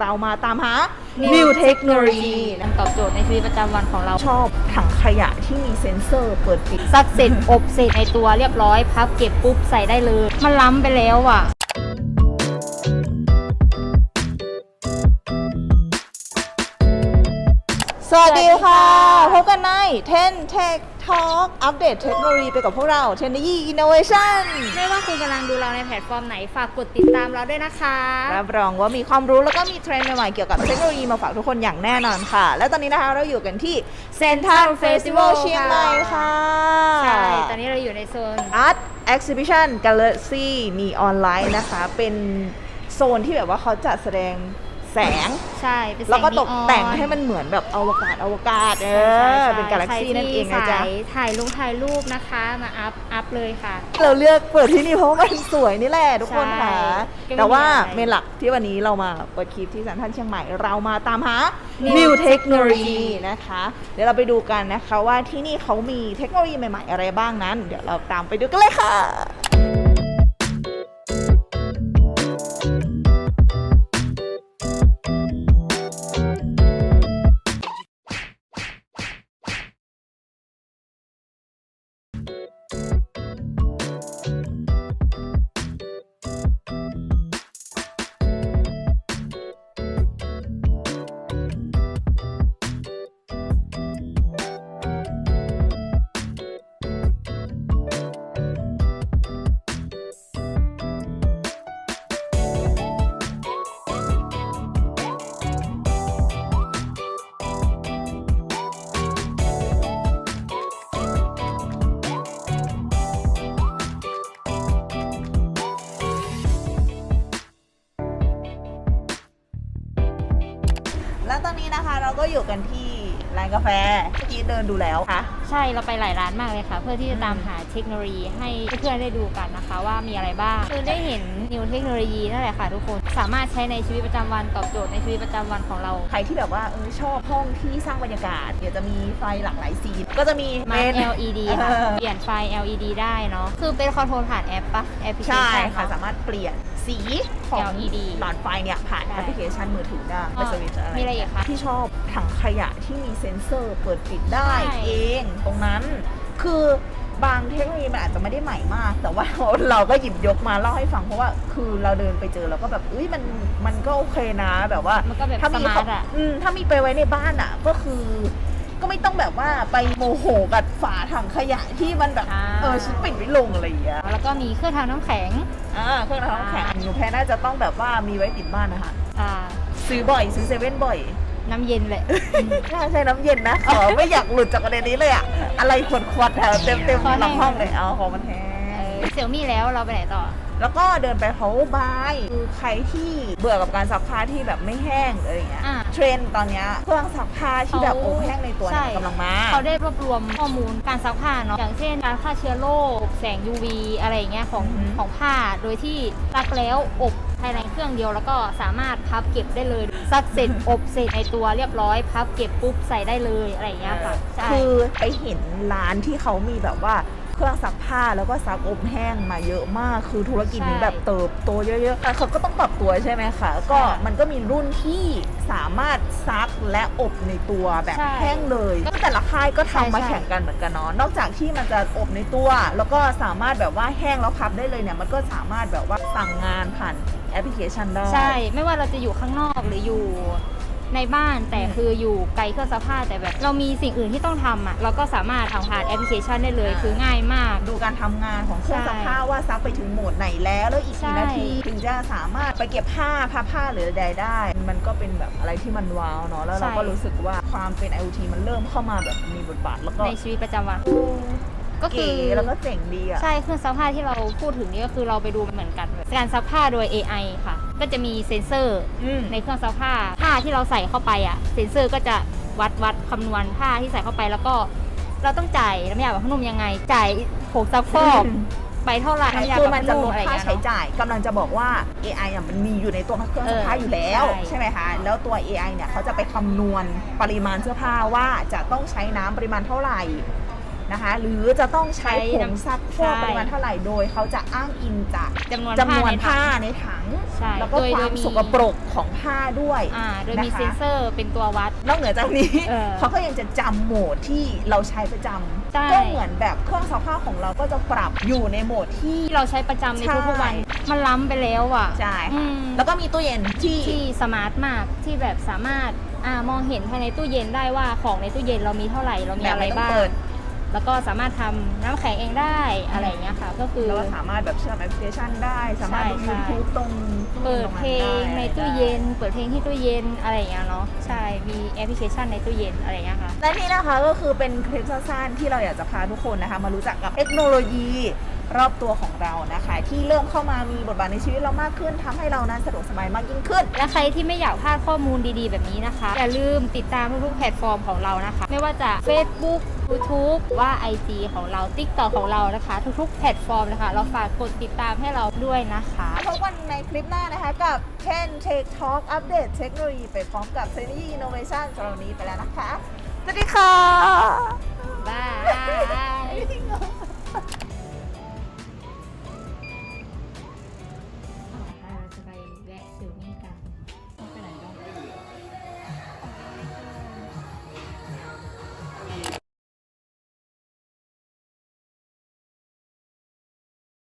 เรามาตามหา New New Technology นะตอบโจทย์ในชีวิตประจำวันของเรา ชอบถังขยะที่มีเซ็นเซอร์เปิดปิด ซักเสร็จอบเสร็จในตัวเรียบร้อย พับเก็บปุ๊บใส่ได้เลย มันล้ำไปแล้วอะสวัสดีค่ะ พบกันใน10 Tech Talk อัปเดตเทคโนโลยีไปกับพวกเราเทคโนโลยี Innovation ไม่ว่าคุณกำลังดูเราในแพลตฟอร์มไหนฝากกดติดตามเราด้วยนะคะ รับรองว่ามีความรู้แล้วก็มีเทรนด์ใหม่ๆเกี่ยวกับเทคโนโลยีมาฝากทุกคนอย่างแน่นอนค่ะ และตอนนี้นะคะเราอยู่กันที่ Central Festival เชียงใหม่ค่ะใช่ ตอนนี้เราอยู่ในโซน Art Exhibition Galaxy มีออนไลน์นะคะ เป็นโซนที่แบบว่าเขาจัดแสดง แสง ใช่เป็นสงแล้วก็ตกแต่งนีออนให้มันเหมือนแบบอวกาศอวกาศเอใช่ใช่อใช่เป็นกาแล็กซี่นั่นเองนะจ๊ะใครที่สายถ่ายลงถ่ายรูปนะคะมาอัพอัพเลยค่ะ เราเลือกเปิดที่นี่เพราะว่ามันสวยนี่แหละทุกคนค่ะ ใช่ก็ไม่แต่ว่ามีอะไรเมนหลักที่วันนี้เรามาเปิดคลิปที่สันทันเชียงใหม่เรามาตามหา New New Technology Technology นะคะ เดี๋ยวเราไปดูกันนะคะว่าที่นี่เขามีเทคโนโลยีใหม่ ๆ อะไรบ้างนั้น เดี๋ยวเราตามไปดูกันเลยค่ะ แล้วตอนนี้นะคะเราก็อยู่กันที่ร้านกาแฟเมื่อกี้เดินดูแล้วค่ะ ใช่เราไปหลายร้านมากเลยค่ะ เพื่อที่จะตามหาเทคโนโลยีให้เพื่อนๆได้ดูกันนะคะ ว่ามีอะไรบ้างคือได้เห็นนิวเทคโนโลยีนั่นแหละค่ะทุกคนสามารถใช้ในชีวิตประจำวันตอบโจทย์ในชีวิตประจำวันของเรา ใครที่แบบว่าเออชอบห้องที่สร้างบรรยากาศ เดี๋ยวจะมีไฟหลากหลายสีก็จะมีมา เป็น LED ค่ะเออ เปลี่ยนไฟ LED ได้เนาะคือเป็นคอนโทรลผ่านแอปปะแอปพลิเคใช่ชันค่ะ เนอสามารถเปลี่ยน สีของ LED หลอดไฟเนี่ยผ่านใช่แอปพลิเคชันมือถือได้อ่าไปสวิตช์อะไรมีอะไรอีกคะที่ชอบถังขยะที่มีเซ็นเซอร์เปิดปิดได้ใช่ เองตรงนั้น คือบางเทคโนโลยีมันอาจจะไม่ได้ใหม่มาก แต่ว่า เราก็หยิบยกมาเล่าให้ฟังเพราะว่าคือเราเดินไปเจอเราก็แบบอุ้ยมันมันก็โอเคนะแบบว่า มันก็แบบถ้าสมีมาเขาร์ทอะอืมถ้ามีไปไว้ในบ้านอะ ก็คือ ก็ไม่ต้องแบบว่าไปโมโหกับฝาถังขยะที่มันแบบ อ่า เออฉันปิดไม่ลงอะไรอย่างเงี้ยแล้วก็มีเครื่องทำน้ำแข็ง อ่าเครื่องทำน้ำแข็งอ่าหนูแพ้น่าจะต้องแบบว่ามีไว้ติดบ้านนะคะอ่า ซื้อบ่อยซื้อเซเว่นบ่อยน้ำเย็นแหละ น่าใช้น้ำเย็นนะขอไม่อยากหลุดจากประเด็นนี้เลยอะอะไรขวดขวดๆแถวเต็มเต็มขอแห้งหลังห้องเลยเอาของมันแห้เองอเสี่ยวมี่แล้วเราไปไหนต่อ แล้วก็เดินไปเขาบายคือใครที่เบื่อกับการซักผ้าที่แบบไม่แห้งอะไรอย่างเงี้ยอ่า เทรนด์ตอนเนี้ยเครื่องซักผ้าที่แบบอบแห้งในตัวเนี่ยใช่กำลังมาเขาได้รวบรวมข้อมูลการซักผ้าเนาะอย่างเช่นการฆ่าเชื้อโรคแสง UV อะไรอย่างเงี้ยของอือหือของผ้าโดยที่ซักแล้วอบภายในเครื่องเดียวแล้วก็สามารถพับเก็บได้เลยซักเสร็จอบเสร็จในตัวเรียบร้อย พับเก็บปุ๊บใส่ได้เลยอะไรอย่างเงี้ยค่ะใช่ คือไปเห็นร้านที่เขามีแบบว่า เครื่องซักผ้าแล้วก็ซักอบแห้งมาเยอะมาก คือธุรกิจนี้ใช่แบบเติบโตเยอะๆแต่เขาก็ต้องปรับตัวใช่ไหมคะก็ใช่มันก็มีรุ่นที่สามารถซักและอบในตัวแบบใช่แห้งเลยก็แต่ละค่ายก็ทำมาใช่ใช่แข่งกันเหมือนกันเนาะนอกจากที่มันจะอบในตัว แล้วก็สามารถแบบว่าแห้งแล้วพับได้เลยเนี่ยมันก็สามารถแบบว่าสั่งงานผ่านแอปพลิเคชันได้ใช่ ไม่ว่าเราจะอยู่ข้างนอกหรืออยู่ ในบ้านแต่อืมคืออยู่ไกลเครื่องซักผ้าแต่แบบ เรามีสิ่งอื่นที่ต้องทำอะเราก็สามารถทำผ่านแอปพลิเคชันได้เลยอ่าคือง่ายมาก ดูการทำงานของเครื่องใช่ซักผ้าว่าซักไปถึงโหมดไหนแล้ว แล้วอีกใช่กี่นาที ถึงจะสามารถไปเก็บผ้าพับผ้าหรือใดได้ มันก็เป็นแบบอะไรที่มันว้าวเนาะแล้วเราก็รู้สึกว่าความเป็น IoT มันเริ่มเข้ามาแบบมีบทบาทแล้วก็ในชีวิตประจำวันก็คืเก๋อแล้วก็เจ๋งดีอะใช่เครื่องซักผ้าที่เราพูดถึงนี่ก็คือเราไปดูมันเหมือนกัน การซักผ้าโดย AI ค่ะ ก็จะมีเซ็นเซอร์อืมในเครื่องซักผ้าผ้าที่เราใส่เข้าไปอะ เซ็นเซอร์ก็จะวัดวัดคำนวณผ้าที่ใส่เข้าไปแล้วก็ เราต้องจ่ายน้ำยาแบบผ้านุ่มยังไง จ่ายผงซักฟอกอืมไปเท่าไหร่น้ำยาคืแบอบมันผ้าจะนุ่ลมดอะไรอย่างค่าเงี้ยใช้เนาะจ่ายกำลังจะบอกว่า AI อะมันมีอยู่ในตัวเครื่องซักผ้าเอออยู่แล้วใช่ใช่ไหมคะ แล้วตัว AI เนี่ยเขาจะไปคำนวณปริมาณเสื้อผ้าว่าจะต้องใช้น้ำปริมาณเท่าไหร่ นะคะ หรือจะต้องใช้ใช้ผงน้ำซักฟอกใช่ปริมาณเท่าไหร่โดยเขาจะอ้างอิงจากจำนวนจำนวนผ้าผ้าในในถัง ใช่แล้วก็โดยควาโดมยมี สกปรกของผ้าด้วย อ่าโดยมีนะคะ เซ็นเซอร์เป็นตัววัด นอกเหนือจากนี้เออเขาก็ยังจะจำโหมดที่เราใช้ประจใช่ำก็เหมือนแบบเครื่องซักผ้าของเราก็จะปรับอยู่ในโหมดที่ ที่เราใช้ประจำในใช่ ทุกๆวัน มันล้ำไปแล้วอะ ใช่อืค่ะม แล้วก็มีตู้เย็นที่ ที่สมาร์ทมากที่แบบสามารถอ่ามองเห็นภายในตู้เย็นได้ว่าของในตู้เย็นเรามีเท่าไหร่เรามีแบบอะไรไม่ต้องบ้าง เปิด แล้วก็สามารถทำน้ำแข็งเองได้อะไรอย่างเงี้ยค่ะก็คือ แล้วก็สามารถแบบเชื่อมแอปพลิเคชันได้ สามารถดูใช่ยูทูบตรงเปิดเพลงในตู้เย็นได้เปิดเพลงที่ตู้เย็นอะไรอย่างเงี้ยเนาะใช่มีแอปพลิเคชันในตู้เย็นอะไรอย่างเงี้ยค่ะ และนี่นะคะก็คือเป็นคลิปสั้นๆที่เราอยากจะพาทุกคนนะคะ มารู้จักกับเทคโนโลยี รอบตัวของเรานะคะ ที่เริ่มเข้ามามีบทบาทในชีวิตเรามากขึ้นทำให้เรานั้นสะดวกสบายมากยิ่งขึ้น และใครที่ไม่อยากพลาดข้อมูลดีๆ แบบนี้นะคะ อย่าลืมติดตามทุกๆแพลตฟอร์มของเรานะคะ ไม่ว่าจะ Facebook YouTube หรือว่า IG ของเรา TikTok ของเรานะคะ ทุกๆ แพลตฟอร์มนะคะ เราฝากกดติดตามให้เราด้วยนะคะพบกันในคลิปหน้านะคะ กับเช่น Tech Talk อัปเดตเทคโนโลยีไปพร้อมกับ t e c h n o l o g y Innovation สำหรับวันนี้ไปแล้วนะคะ สวัสดีค่ะ